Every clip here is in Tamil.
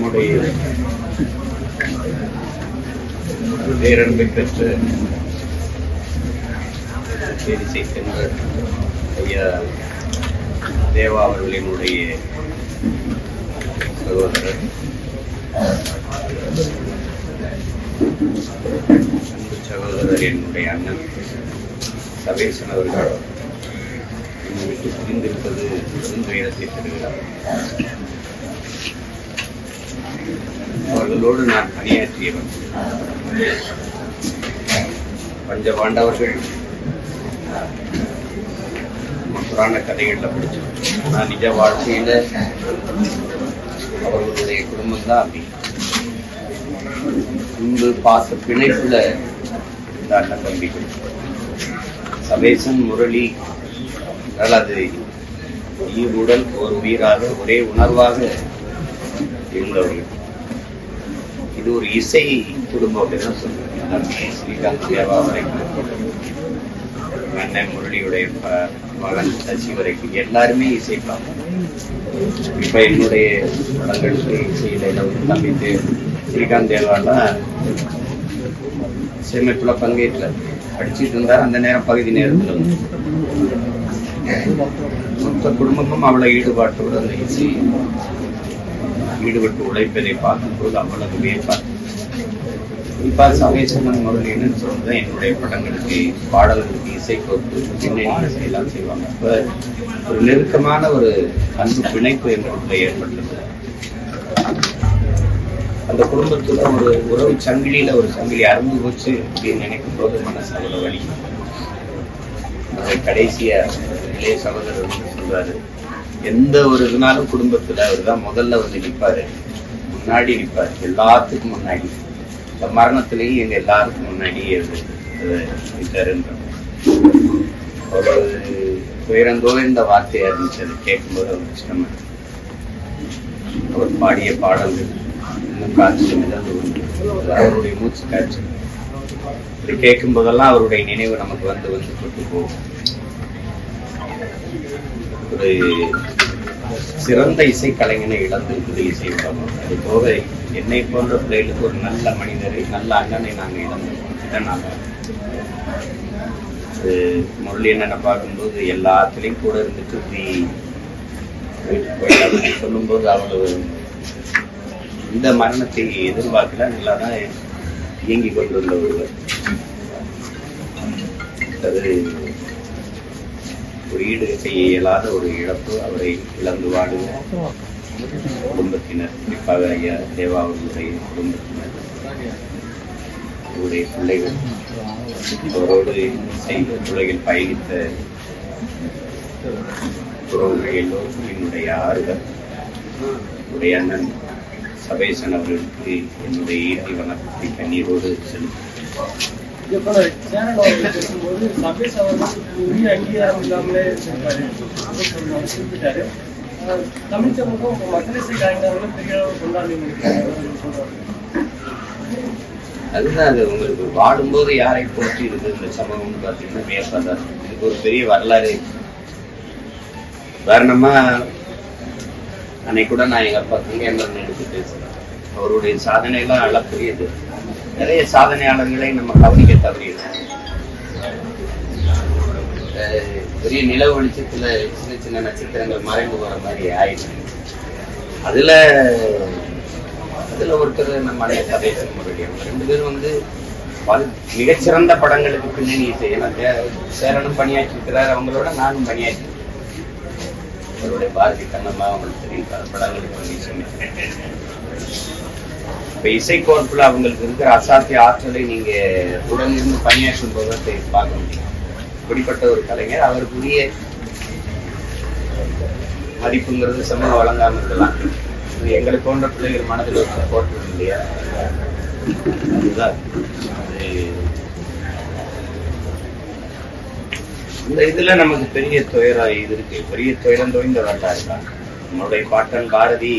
நம்முடைய பேரன்பை பெற்ற பேரிசை சென்ற ஐயா தேவா அவர்களினுடைய சகோதரர். அன்பு சகோதரர் என்னுடைய அண்ணன் சபேசன் அவர்கள். என்னை விட்டு பிரிந்திருப்பது பெருந்துயரத்தை தருகிறார் அவர்களோடு நான் பணியாற்றியவன் பஞ்ச பாண்டவர்கள். புராண கதைகளில் படித்தோம் நான் நிஜ வாழ்க்கையில் அவர்களுடைய குடும்பம் தான் அப்படி. அன்பு பார்த்த பிணைப்புல இந்த அண்ணன் தம்பிகள் சபேசன் முரளி என்றால் அது உடல் ஒரு உயிராக ஒரே உணர்வாக இருந்தவர்கள். இது ஒரு இசை குடும்பம் அப்படின்னு சொல்லுவேன். ஸ்ரீகாந்த் தேவா வரைக்கும் அண்ணன் முரளியுடைய ப- மகன் சசி வரைக்கும் எல்லாருமே இசைப்பாங்க இப்ப என்னுடைய படங்களுக்கு இசையில தம்பிட்டு ஸ்ரீகாந்த் தேவாலாம் சேமிப்புல பங்கேற்கல. படிச்சுட்டு இருந்தார் அந்த நேரம் பகுதி நேரத்துல வந்து. மொத்த குடும்பமும் அவ்வளவு ஈடுபாட்டோடு அந்த இசை ஈடுபட்டு உழைப்பதை பார்க்கும்போது அவ்வளவு வியப்பார் குறிப்பா அவர்கள் முரளின்னு சொல்றது என்னுடைய படங்களுக்கு பாடல்களுக்கு இசை கோர்த்து பின்னணி செய்வாங்க. அப்ப ஒரு நெருக்கமான ஒரு அன்பு பிணைப்பு எங்களுக்குள்ள ஏற்பட்டது. அந்த குடும்பத்துல ஒரு உறவு சங்கிலியில ஒரு சங்கிலி அறுந்து போச்சு அப்படின்னு நினைக்கும் போது மனசு அவ்வளவு வலி கடைசியா இளைய சகோதரர் சொல்றாரு. எந்த ஒரு இதுனாலும் குடும்பத்துல அவர் தான் முதல்ல வந்து நிற்பாரு முன்னாடி நிற்பாரு எல்லாத்துக்கும் முன்னாடி. இந்த மரணத்திலையும் எங்க எல்லாருக்கும் முன்னாடியே இருந்து ஒரு இந்த வார்த்தையா இருந்துச்சு. அது கேட்கும்போது அவர் கஷ்டமா அவர் பாடிய பாடல்கள் இன்னும் காட்சி மிதந்து அவருடைய மூச்சு காட்சி. கேட்கும் போதெல்லாம் அவருடைய நினைவு நமக்கு வந்து வந்து கொண்டு போகும். ஒரு சிறந்த இசை கலைஞனை இழந்து இருக்குது இசை உலகம் அது போக என்னை போன்ற பிள்ளைகளுக்கு ஒரு நல்ல மனிதரை நல்ல அண்ணனை நாங்கள் இழந்தோம் இதனால் அது முரளி அண்ணனை பார்க்கும்போது எல்லாத்துலேயும் கூட இருந்துட்டு இப்படி வீட்டுக்கு போய் சொல்லும்போது அவ்வளவு இந்த மரணத்தை எதிர்பார்க்கல. நல்லா தான் இயங்கி கொண்டுள்ள ஒருவர். அது ஒரு ஈடு செய்ய இயலாத ஒரு இழப்பு அவரை இழந்து வாடுவோம் குடும்பத்தினர் குறிப்பாக ஐயா தேவா அவர்களுடைய குடும்பத்தினர் அவருடைய பிள்ளைகள் அவரோடு செய்த உலகில் பயணித்த உறவுகள் எல்லோருக்கும் என்னுடைய ஆறுதல் என்னுடைய அண்ணன் சபேசன் அவர்களுக்கு என்னுடைய ஈட்டி வணக்கத்தை கண்ணீரோடு செலுத்துகிறேன். இப்போ சேனல் அவர்கள் பேசும்போது சபேஷ் அவர்கள் உரிய அங்கீகாரம் இல்லாமலே இருந்திருக்காரு அவர் குறிப்பிட்டாரு அஹ் தமிழ் சமூகம் உங்க கலைஞர்களும் பெரிய அளவு கொண்டாடி அதுதான் அது உங்களுக்கு வாடும்போது யாரை போற்றி இருக்கு இந்த சமூகம்னு பார்த்தீங்கன்னா வியப்பாக இதுக்கு ஒரு பெரிய வரலாறு. உதாரணமா அன்னைக்கு கூட நான் எங்க அப்பா கங்கேந்திரன் எடுத்து பேசுறேன். அவருடைய சாதனை எல்லாம் அளப்பரியது. நிறைய சாதனையாளர்களை நம்ம கவனிக்க தவறியது. பெரிய நில வெளிச்சத்துல சின்ன சின்ன நட்சத்திரங்கள் மறைந்து வர மாதிரி ஆயிடுச்சு. அதுல அதுல ஒருத்தர் நம்ம அண்ணன் சபேசன் முரளி ரெண்டு பேரும் வந்து மிகச்சிறந்த படங்களுக்கு பின்னணி இசை. ஏன்னா தே- சேரனும் பணியாற்றிருக்கிறார் அவங்களோட நானும் பணியாற்றி அவருடைய பாரதி கண்ணம்மா அவங்களுக்கு தெரியும் பல படங்களுக்கு வந்து இப்ப இசை கோர்ப்புல அவங்களுக்கு இருக்கிற அசாத்திய ஆற்றலை நீங்க உடனிருந்து பணியாற்றும் போதை பார்க்க முடியும். இப்படிப்பட்ட ஒரு கலைஞர் அவருக்குரிய மதிப்புங்கிறது சமூகம் வழங்காம இருக்கலாம். எங்களை போன்ற பிள்ளைகள் மனதில் ஒரு சப்போர்ட் இல்லையா? அதுதான். இந்த இதுல நமக்கு பெரிய துயரம் இது இருக்கு. பெரிய துயரம் தோய்ந்த வரலாறு தான் நம்மளுடைய பாட்டன் பாரதி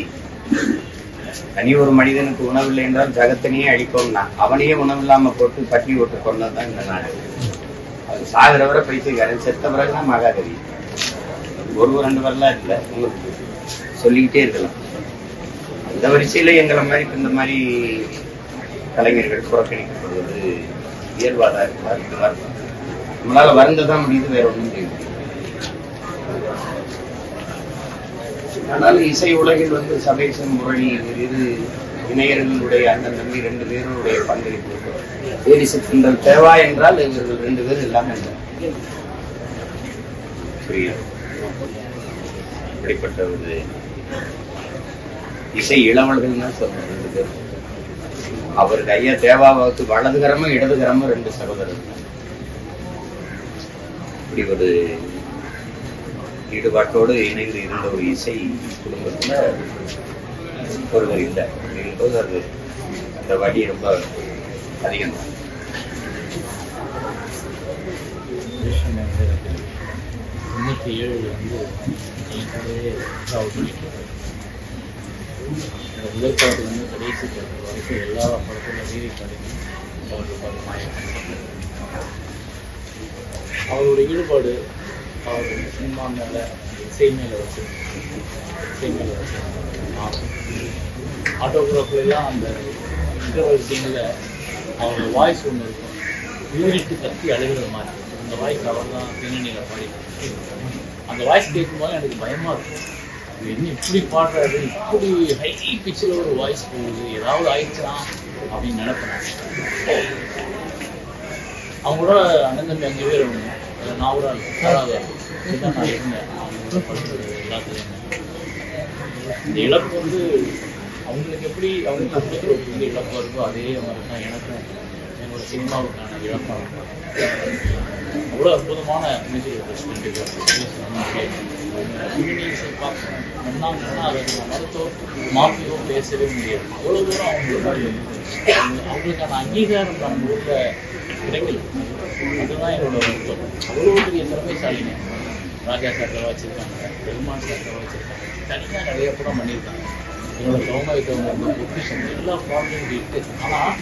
தனி ஒரு மனிதனுக்கு உணவில்லை என்றால் ஜகத்தினையே அழிப்போம்னா அவனையே உணவில்லாம போட்டு பட்டி ஓட்டு கொண்டதுதான் இந்த நாடு. அது சாகிற வரை பைத்தியக்காரன் செத்த பிறகுதான் மகாதவி ஒரு ரெண்டு வரலாம் இல்லை உங்களுக்கு சொல்லிக்கிட்டே இருக்கலாம். இந்த வரிசையில எங்களை மாதிரி இப்ப இந்த மாதிரி கலைஞர்கள் புறக்கணிக்கப்படுவது இயல்பாதான் இருக்கு நம்மளால வருந்ததான் முடியுது வேற ஒண்ணும் தெரியும் ஆனால் இசை உலகில் வந்து சபேசன் முரளி இரு இணையர்களுடைய அண்ணன் தம்பி ரெண்டு பேருடைய பங்களிப்பு. தேடிசத்தின்கள் தேவா என்றால் இவர்கள் ரெண்டு பேரும் இல்லாமல் இல்லை. புரியுது. இப்படிப்பட்ட ஒரு இசை இளவல்கள் தான் சொல்றேன் ரெண்டு பேரும். அவருக்கு ஐயா தேவாவுக்கு வலதுகரமும் இடதுகரமும் ரெண்டு சகோதரர்கள். இப்படி ஒரு ஈடுபாட்டோடு இணைந்து இருந்த ஒரு இசை குடும்பத்தில் ஒருவர் இல்லை. அப்படிங்கும்போது அது அந்த வழி ரொம்ப அதிகம். விஷயம் தொண்ணூற்றி ஏழில் வந்து என் ட்ராவல் முதல் வந்து கடைசி படத்து வரைக்கும் எல்லா படத்துல வீதி கிடைக்கும் அவருக்கு படமாயம் ஈடுபாடு அவர் சினிமா மேலே இசை வச்சு இசை வச்சு ஆட்டோகிராஃப்லாம் அந்த இன்டர்வல் சீனில் அவரோட வாய்ஸ் ஒன்று இருக்கும் யூனிட்டு கத்தி அழுகிற மாதிரி அந்த வாய்ஸ் அவர் தான் பின்னணியில் பாடி அந்த வாய்ஸ் கேட்கும்போது எனக்கு பயமாக இருக்கும் என்ன இப்படி பாடுறாரு இப்படி ஹை பிச்சில் ஒரு வாய்ஸ் போகுது ஏதாவது ஆயிடுச்சுனா அப்படின்னு நினைப்பேன் அவங்களோட அண்ணன் தம்பி அஞ்சு பேர் நான் ஒரு ஆள் இதுதான் நான் இருந்தேன் அவங்க இந்த இழப்பு வந்து அவங்களுக்கு எப்படி அவங்களுக்கு இழப்பு வருதோ அதே மாதிரி தான் எனக்கும். ஒரு சினிமாவுக்கான இழப்பாக அவ்வளோ அற்புதமான மியூசிக் மருத்துவ மாற்றியோ பேசவே முடியாது. அவ்வளோ தூரம் அவங்களுக்கு அவங்களுக்கான அங்கீகாரம் நம்ம ஊரில் கிடைக்கல. அதுதான் என்னோட வருத்தம் அவ்வளோ பெரிய திறமைசாலிங்க. ராஜா சார்களை வச்சுருக்காங்க. பெருமாள் சார்களை வச்சுருக்காங்க. தனியாக நிறைய படம் பண்ணியிருக்காங்க. என்னோட சௌமாயத்தவங்க வந்து எல்லா ப்ராப்ளமும் இருக்குது ஆனால்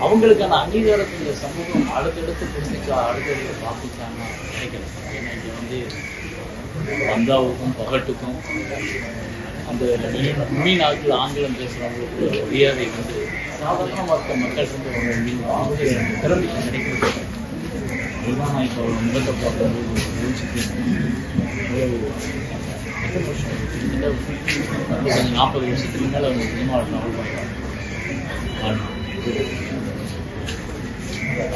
அவங்களுக்கான அங்கீகாரத்தை இந்த சமூகம் அடுத்தடுத்து புரிஞ்சுக்கா அடுத்தடுத்து பார்த்துச்சாங்கன்னா கிடைக்கல ஏன்னா இங்கே வந்து பந்தாவுக்கும் பகட்டுக்கும் அந்த மீன் ஆட்கள் ஆங்கிலம் பேசுகிறவங்களுக்கு ஒரு மரியாதை வந்து சாதாரண மற்ற மக்கள் வந்து ஒரு மீன் அவங்க திறமை கிடைக்கிறது அதுதான் நான் இப்போ ஒரு முகத்தை பார்க்கும்போது யோசிக்கிறேன் நாற்பது வருஷத்துக்கு மேலே அவங்க சினிமாவில் ட்ராவல் பண்ணுறாங்க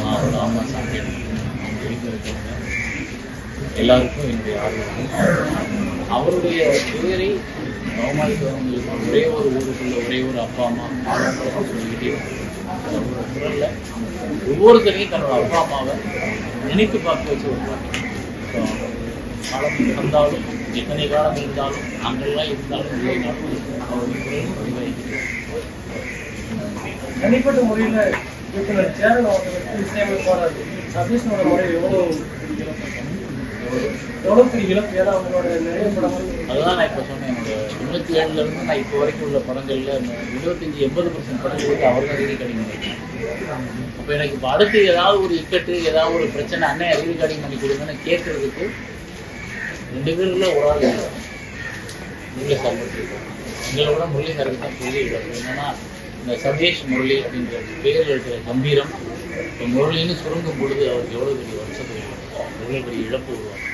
அவரோட அம்மா அவங்க வீட்டில் இருக்கவங்க எல்லாருக்கும் என்னுடைய ஆர்வம் அவருடைய பேரை நவமாளிக்கிறவங்களுக்கு ஒரே ஒரு ஊருக்குள்ள ஒரே ஒரு அப்பா அம்மா ஆரம்பம் சொல்லிக்கிட்டே அவரோட குரல்ல ஒவ்வொருத்தரையும் தன்னோட அப்பா அம்மாவை நினைத்து பார்க்க வச்சு ஒரு காலம் இருந்தாலும் எத்தனை காலம் இருந்தாலும் அங்கெல்லாம் இருந்தாலும் அவருடைய குரல் பதிவாயிருக்கு தனிப்பட்ட முறையில் இயக்குனர் சேரன் அவர்களுக்கு இசையமைப்பாளர் சதீஷனோட முறை எவ்வளவு பெரிய இழப்பு? அதுதான் நான் இப்போ சொன்னேன் தொண்ணூற்றி ஏழுல இருந்து நான் இப்போ வரைக்கும் உள்ள படங்கள்ல இருபத்தஞ்சி எண்பது பர்சன்ட் படங்களுக்கு அவர் தான் ரீதி கிடைக்கும் அப்போ எனக்கு இப்போ அடுத்து ஏதாவது ஒரு இக்கட்டு ஏதாவது ஒரு பிரச்சனை அண்ணன் ரீதி பண்ணி கொடுங்கன்னு கேட்கறதுக்கு ரெண்டு பேருக்குள்ள ஒரு ஆள் இல்லை முரளி சார் எங்களோட இருக்காரு. எங்களை சாருக்கு தான் பெரிய என்னன்னா இந்த சதீஷ் முரளி அப்படின்ற பேரில் இருக்கிற கம்பீரம் இப்போ முரளின்னு சுருங்கும் பொழுது அவருக்கு எவ்வளோ பெரிய வருஷத்துக்கு எவ்வளோ பெரிய இழப்பு உருவாகும்